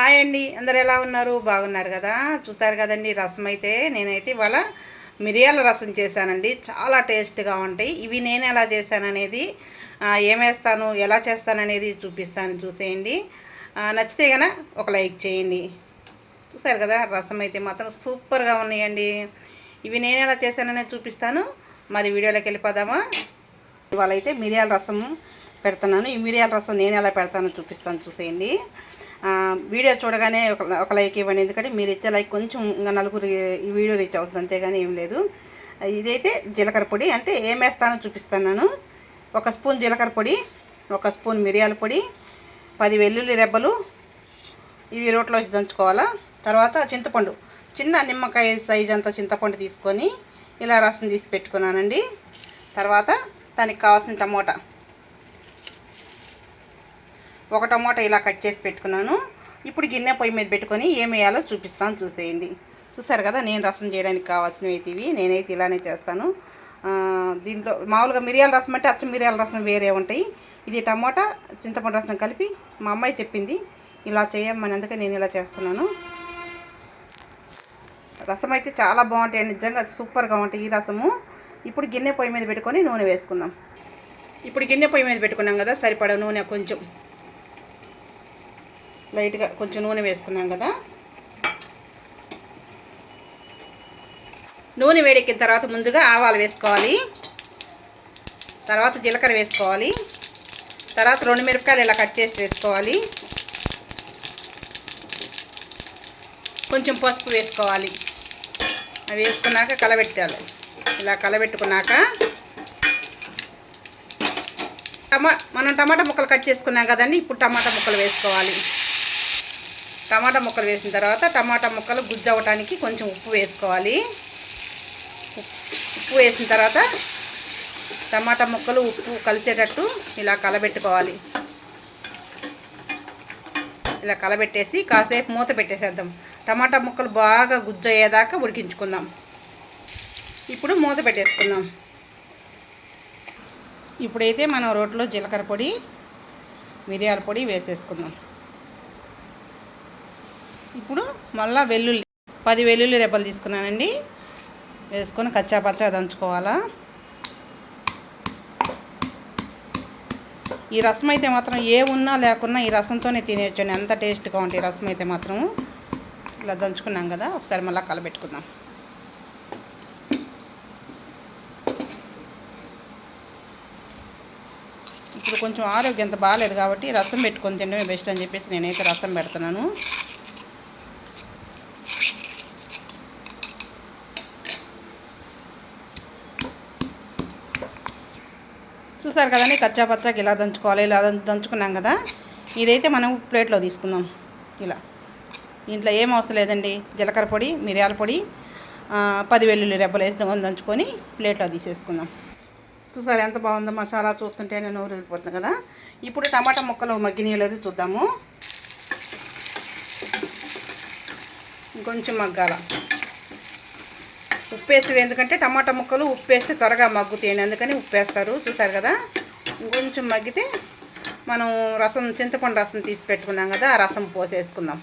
Hi అండి. అందరు ఎలా ఉన్నారు? బాగున్నారు కదా? చూసారు కదండి రసం అయితే. నేనైతే ఇవాళ మిరియాల రసం చేశానండి. చాలా టేస్ట్గా ఉంటాయి. ఇవి నేను ఎలా చేశాననేది ఏమేస్తాను ఎలా చేస్తాననేది చూపిస్తాను చూసేయండి. నచ్చితే కనుక ఒక లైక్ చేయండి. చూసారు కదా రసం అయితే మాత్రం సూపర్గా ఉన్నాయండి. ఇవి నేను ఎలా చేశాననేది చూపిస్తాను. మరి వీడియోలోకి వెళ్ళిపోదామా? ఇవాళ అయితే మిరియాల రసం పెడుతున్నాను. ఈ మిరియాల రసం నేను ఎలా పెడతానో చూపిస్తాను చూసేయండి. వీడియో చూడగానే ఒక ఒక లైక్ ఇవ్వండి. ఎందుకంటే మీరు ఇచ్చే లైక్ కొంచెం ఇంకా నలుగురు ఈ వీడియో రీచ్ అవుతుంది. అంతేగాని ఏం లేదు. ఇదైతే జీలకర్ర పొడి. అంటే ఏం వేస్తానో చూపిస్తాను నేను ఒక స్పూన్ జీలకర్ర పొడి ఒక స్పూన్ మిరియాల పొడి పది వెల్లుల్లి రెబ్బలు ఇవి రోట్లో వేసి దంచుకోవాలా. తర్వాత చింతపండు. చిన్న నిమ్మకాయ సైజ్ అంత చింతపండు తీసుకొని ఇలా రసం తీసి పెట్టుకున్నానండి. తర్వాత దానికి కావాల్సిన టమోటా. ఒక టమోటా ఇలా కట్ చేసి పెట్టుకున్నాను. ఇప్పుడు గిన్నె పొయ్యి మీద పెట్టుకొని ఏం వేయాలో చూపిస్తాను చూసేయండి. చూసారు కదా నేను రసం చేయడానికి కావాల్సినవి అయితే ఇవి. నేనైతే ఇలానే చేస్తాను. దీంట్లో మామూలుగా మిరియాల రసం అంటే అచ్చ మిరియాల రసం వేరే ఉంటాయి. ఇది టమోటా చింతపండు రసం కలిపి మా అమ్మాయి చెప్పింది. ఇలా చేయమని అందుకే నేను ఇలా చేస్తున్నాను. రసం అయితే చాలా బాగుంటాయి. నిజంగా సూపర్గా ఉంటాయి ఈ రసము. ఇప్పుడు గిన్నె పొయ్యి మీద పెట్టుకొని నూనె వేసుకుందాం. ఇప్పుడు గిన్నె పొయ్యి మీద పెట్టుకున్నాం కదా సరిపడ నూనె కొంచెం. లైట్గా కొంచెం నూనె వేసుకున్నాం కదా. నూనె వేడెక్కిన తర్వాత ముందుగా ఆవాలు వేసుకోవాలి. తర్వాత జీలకర్ర వేసుకోవాలి. తర్వాత రెండు మిరపకాయలు ఇలా కట్ చేసి వేసుకోవాలి. కొంచెం పసుపు వేసుకోవాలి. అవి వేసుకున్నాక కలబెట్టాలి. ఇలా కలబెట్టుకున్నాక టమా మనం టమాటా ముక్కలు కట్ చేసుకున్నాం కదండి ఇప్పుడు టమాటా ముక్కలు వేసుకోవాలి. టమాటా ముక్కలు వేసిన తర్వాత టమాటా ముక్కలు గుజ్జవటానికి అవ్వటానికి కొంచెం ఉప్పు వేసుకోవాలి. ఉప్పు వేసిన తర్వాత టమాటా ముక్కలు ఉప్పు కలిసేటట్టు ఇలా కలబెట్టుకోవాలి. ఇలా కలబెట్టేసి కాసేపు మూత పెట్టేసేద్దాం. టమాటా ముక్కలు బాగా గుజ్జయ్యేదాకా ఉడికించుకుందాం. ఇప్పుడు మూత పెట్టేసుకుందాం. ఇప్పుడైతే మనం రోట్లో జీలకర్ర పొడి మిరియాల పొడి వేసేసుకుందాం. ఇప్పుడు మళ్ళీ వెల్లుల్లి పది వెల్లుల్లి రెబ్బలు తీసుకున్నానండి. వేసుకొని కచ్చా పచ్చా దంచుకోవాలా. ఈ రసం అయితే మాత్రం ఏ ఉన్నా లేకున్నా ఈ రసంతోనే తినేయచ్చండి. ఎంత టేస్ట్గా ఉంటుంది ఈ రసం అయితే మాత్రం. ఇలా దంచుకున్నాం కదా ఒకసారి మళ్ళీ కలబెట్టుకుందాం. ఇప్పుడు కొంచెం ఆరోగ్యం అంత బాగాలేదు కాబట్టి రసం పెట్టుకొని తినడమే బెస్ట్ అని చెప్పేసి నేనైతే రసం పెడుతున్నాను. చూసారు కదండి కచ్చా పచ్చాకి ఇలా దంచుకోవాలి ఇలా దంచు- దంచుకున్నాం కదా. ఇదైతే మనం ప్లేట్లో తీసుకుందాం. ఇలా. దీంట్లో ఏం అవసరం లేదండి. జీలకర్ర పొడి మిరియాల పొడి పది వెల్లుల్లి రెబ్బలు వేసి దంచుకొని ప్లేట్లో తీసేసుకుందాం. చూసారు ఎంత బాగుందో మసాలా చూస్తుంటే నేను నోరు కదా. ఇప్పుడు టమాటా ముక్కలు మగ్గినీయలేదు చూద్దాము. ఇంకొంచెం మగ్గాల. ఉప్పు వేసేది ఎందుకంటే టమాటా ముక్కలు ఉప్పు వేస్తే త్వరగా మగ్గుతాయండి. అందుకని ఉప్పు వేస్తారు చూసారు కదా? ఇంకొంచెం మగ్గితే మనం రసం చింతపండు రసం తీసి పెట్టుకున్నాం కదా ఆ రసం పోసేసుకుందాం.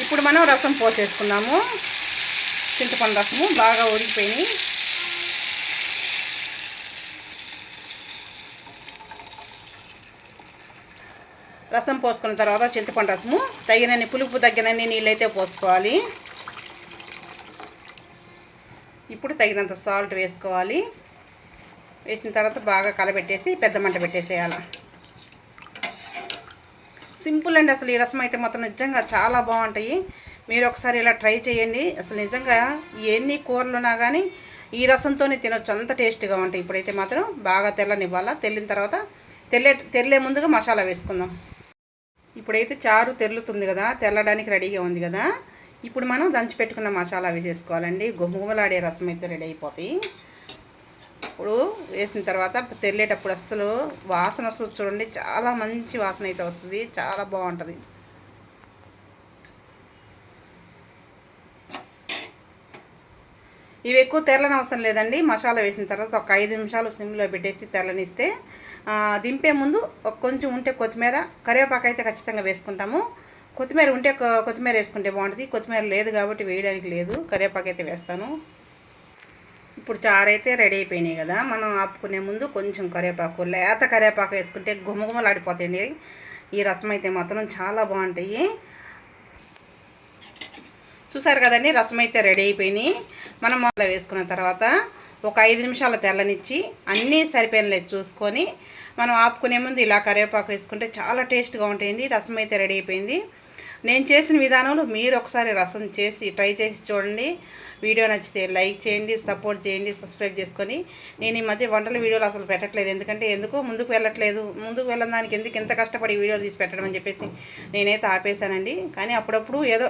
ఇప్పుడు మనం రసం పోసేసుకున్నాము. చింతపండు రసము బాగా ఉడికిపోయినాయి. రసం పోసుకున్న తర్వాత చింతపండు రసము తగినన్ని పులుపు తగినన్ని నీళ్ళైతే పోసుకోవాలి. ఇప్పుడు తగినంత సాల్ట్ వేసుకోవాలి. వేసిన తర్వాత బాగా కలబెట్టేసి పెద్ద మంట పెట్టేసేయాలి. సింపుల్ అండి అసలు ఈ రసం అయితే మాత్రం నిజంగా చాలా బాగుంటాయి. మీరు ఒకసారి ఇలా ట్రై చేయండి. అసలు నిజంగా ఎన్ని కూరలు ఉన్నా కానీ ఈ రసంతోనే తినొచ్చు. అంత టేస్ట్గా ఉంటాయి. ఇప్పుడైతే మాత్రం బాగా తెల్లనివ్వాలా. తెల్లిన తర్వాత తెల్లే తెల్లే ముందుగా మసాలా వేసుకుందాం. ఇప్పుడైతే చారు తెల్లుతుంది కదా. తెల్లడానికి రెడీగా ఉంది కదా. ఇప్పుడు మనం దంచి పెట్టుకున్న మసాలా వేసేసుకోవాలండి. గుమ్మగుమలాడే రసం అయితే రెడీ అయిపోతాయి. ఇప్పుడు వేసిన తర్వాత తెల్లేటప్పుడు అస్సలు వాసన వస్తుంది చూడండి. చాలా మంచి వాసన అయితే వస్తుంది. చాలా బాగుంటుంది. ఇవి ఎక్కువ తెరలని అవసరం లేదండి. మసాలా వేసిన తర్వాత ఒక ఐదు నిమిషాలు సిమ్లో పెట్టేసి తెరలనిస్తే దింపే ముందు ఒక కొంచెం ఉంటే కొత్తిమీర కరివేపాకు అయితే ఖచ్చితంగా వేసుకుంటాము. కొత్తిమీర ఉంటే కొత్తిమీర వేసుకుంటే బాగుంటుంది. కొత్తిమీర లేదు కాబట్టి వేయడానికి లేదు. కరివేపాకు అయితే వేస్తాను. ఇప్పుడు చారు అయితే రెడీ అయిపోయినాయి కదా. మనం ఆపుకునే ముందు కొంచెం కరివేపాకు లేత కరివేపాకు వేసుకుంటే గుమగుమలాడిపోతాయండి ఈ రసం అయితే మాత్రం చాలా బాగుంటాయి. చూసారు కదండి రసం అయితే రెడీ అయిపోయినాయి. మనం మొదలు వేసుకున్న తర్వాత ఒక ఐదు నిమిషాల తెల్లనిచ్చి అన్నీ సరిపోయినలేదు చూసుకొని మనం ఆపుకునే ముందు ఇలా కరివేపాకు వేసుకుంటే చాలా టేస్ట్గా ఉంటాయండి. రసం అయితే రెడీ అయిపోయింది. నేను చేసిన విధానంలో మీరు ఒకసారి రసం చేసి ట్రై చేసి చూడండి. వీడియో నచ్చితే లైక్ చేయండి సపోర్ట్ చేయండి సబ్స్క్రైబ్ చేసుకొని. నేను ఈ మధ్య వంటల వీడియోలు అసలు పెట్టట్లేదు. ఎందుకంటే ఎందుకు ముందుకు వెళ్ళట్లేదు. ముందుకు వెళ్ళని దానికి ఎందుకు ఇంత కష్టపడి వీడియో తీసి పెట్టడం అని చెప్పేసి నేనైతే ఆపేశానండి. కానీ అప్పుడప్పుడు ఏదో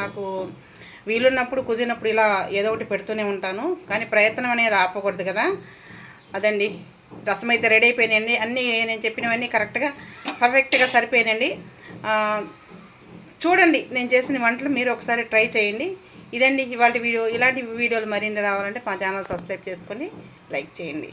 నాకు వీలున్నప్పుడు కుదిరినప్పుడు ఇలా ఏదో ఒకటి పెడుతూనే ఉంటాను. కానీ ప్రయత్నం అనేది ఆపకూడదు కదా. అదండి. రసం అయితే రెడీ అయిపోయినాయండి. అన్నీ నేను చెప్పినవన్నీ కరెక్ట్గా పర్ఫెక్ట్గా సరిపోయినాయండి. చూడండి నేను చేసిన వంటలు మీరు ఒకసారి ట్రై చేయండి. ఇదండి ఇవాళ వీడియో. ఇలాంటి వీడియోలు మరిన్ని రావాలంటే మా ఛానల్ సబ్స్క్రైబ్ చేసుకొని లైక్ చేయండి.